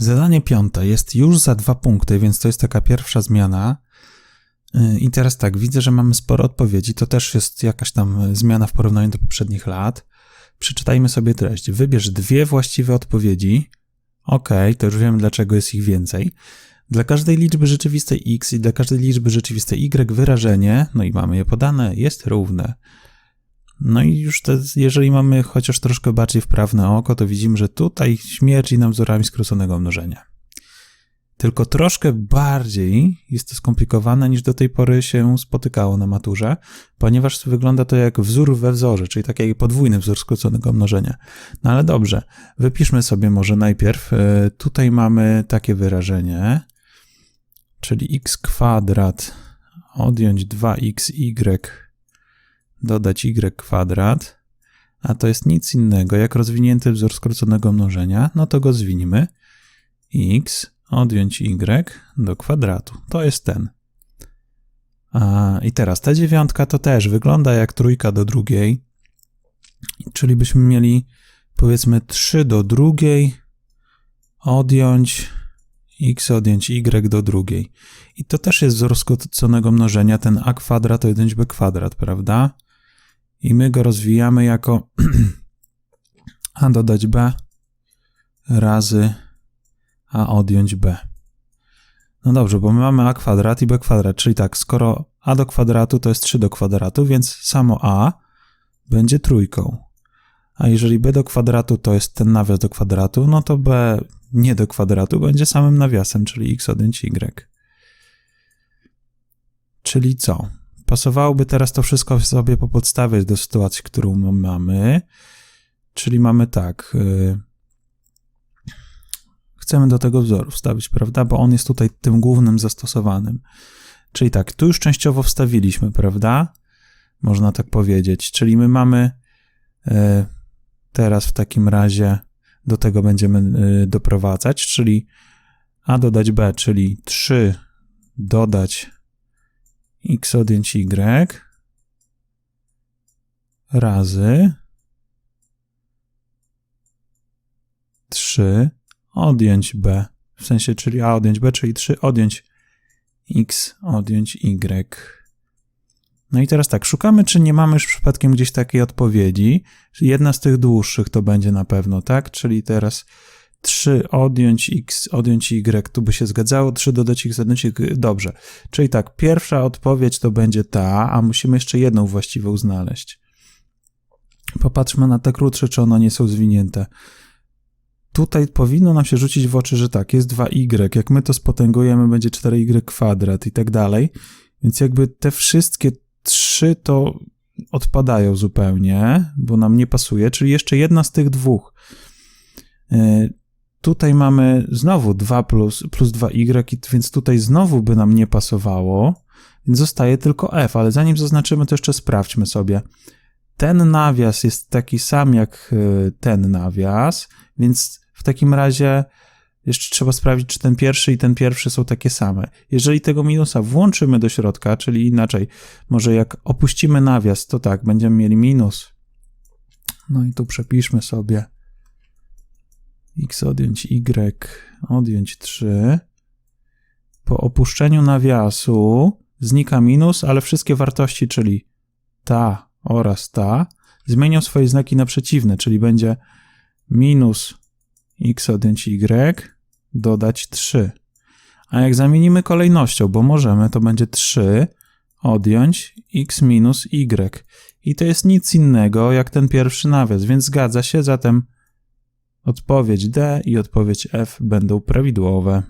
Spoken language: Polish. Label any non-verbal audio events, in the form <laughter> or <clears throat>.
Zadanie piąte jest już za dwa punkty, więc to jest taka pierwsza zmiana. Yy, I teraz tak, widzę, że mamy sporo odpowiedzi. To też jest jakaś tam zmiana w porównaniu do poprzednich lat. Przeczytajmy sobie treść. Wybierz dwie właściwe odpowiedzi. Ok, to już wiem, dlaczego jest ich więcej. Dla każdej liczby rzeczywistej x i dla każdej liczby rzeczywistej y wyrażenie, no i mamy je podane, jest równe. No i już te, jeżeli mamy chociaż troszkę bardziej wprawne oko, to widzimy, że tutaj śmierdzi nam wzorami skróconego mnożenia. Tylko troszkę bardziej jest to skomplikowane niż do tej pory się spotykało na maturze, ponieważ wygląda to jak wzór we wzorze, czyli taki podwójny wzór skróconego mnożenia. No ale dobrze, wypiszmy sobie może najpierw. E, tutaj mamy takie wyrażenie, czyli x kwadrat odjąć 2xy dodać y kwadrat, a to jest nic innego jak rozwinięty wzór skróconego mnożenia, no to go zwinimy. x odjąć y do kwadratu. To jest ten. A, I teraz ta dziewiątka to też wygląda jak trójka do drugiej, czyli byśmy mieli powiedzmy 3 do drugiej odjąć x odjąć y do drugiej. I to też jest wzór skróconego mnożenia, ten a kwadrat odjąć b kwadrat, prawda? I my go rozwijamy jako <clears throat> a dodać b razy a odjąć b. No dobrze, bo my mamy a kwadrat i b kwadrat, czyli tak, skoro a do kwadratu to jest 3 do kwadratu, więc samo a będzie trójką. A jeżeli b do kwadratu to jest ten nawias do kwadratu, no to b nie do kwadratu będzie samym nawiasem, czyli x odjąć y. Czyli co? Pasowałoby teraz to wszystko sobie popodstawiać do sytuacji, którą mamy. Czyli mamy tak. Yy, chcemy do tego wzoru wstawić, prawda? Bo on jest tutaj tym głównym zastosowanym. Czyli tak, tu już częściowo wstawiliśmy, prawda? Można tak powiedzieć. Czyli my mamy yy, teraz w takim razie do tego będziemy yy, doprowadzać, czyli a dodać b, czyli 3 dodać x odjąć y razy 3 odjąć b, w sensie czyli a odjąć b, czyli 3 odjąć x odjąć y. No i teraz tak, szukamy, czy nie mamy już przypadkiem gdzieś takiej odpowiedzi. Jedna z tych dłuższych to będzie na pewno, tak? Czyli teraz 3 odjąć x, odjąć y, tu by się zgadzało, 3 dodać x, odjąć y, dobrze. Czyli tak, pierwsza odpowiedź to będzie ta, a musimy jeszcze jedną właściwą znaleźć. Popatrzmy na te krótsze, czy one nie są zwinięte. Tutaj powinno nam się rzucić w oczy, że tak, jest 2y, jak my to spotęgujemy, będzie 4y kwadrat i tak dalej. Więc jakby te wszystkie trzy to odpadają zupełnie, bo nam nie pasuje, czyli jeszcze jedna z tych dwóch. Tutaj mamy znowu 2 plus, plus 2y, więc tutaj znowu by nam nie pasowało, więc zostaje tylko f, ale zanim zaznaczymy, to jeszcze sprawdźmy sobie. Ten nawias jest taki sam jak y, ten nawias, więc w takim razie jeszcze trzeba sprawdzić, czy ten pierwszy i ten pierwszy są takie same. Jeżeli tego minusa włączymy do środka, czyli inaczej, może jak opuścimy nawias, to tak, będziemy mieli minus. No i tu przepiszmy sobie x odjąć y, odjąć 3. Po opuszczeniu nawiasu znika minus, ale wszystkie wartości, czyli ta oraz ta, zmienią swoje znaki na przeciwne, czyli będzie minus x odjąć y dodać 3. A jak zamienimy kolejnością, bo możemy, to będzie 3 odjąć x minus y. I to jest nic innego jak ten pierwszy nawias, więc zgadza się, zatem Odpowiedź D i odpowiedź F będą prawidłowe.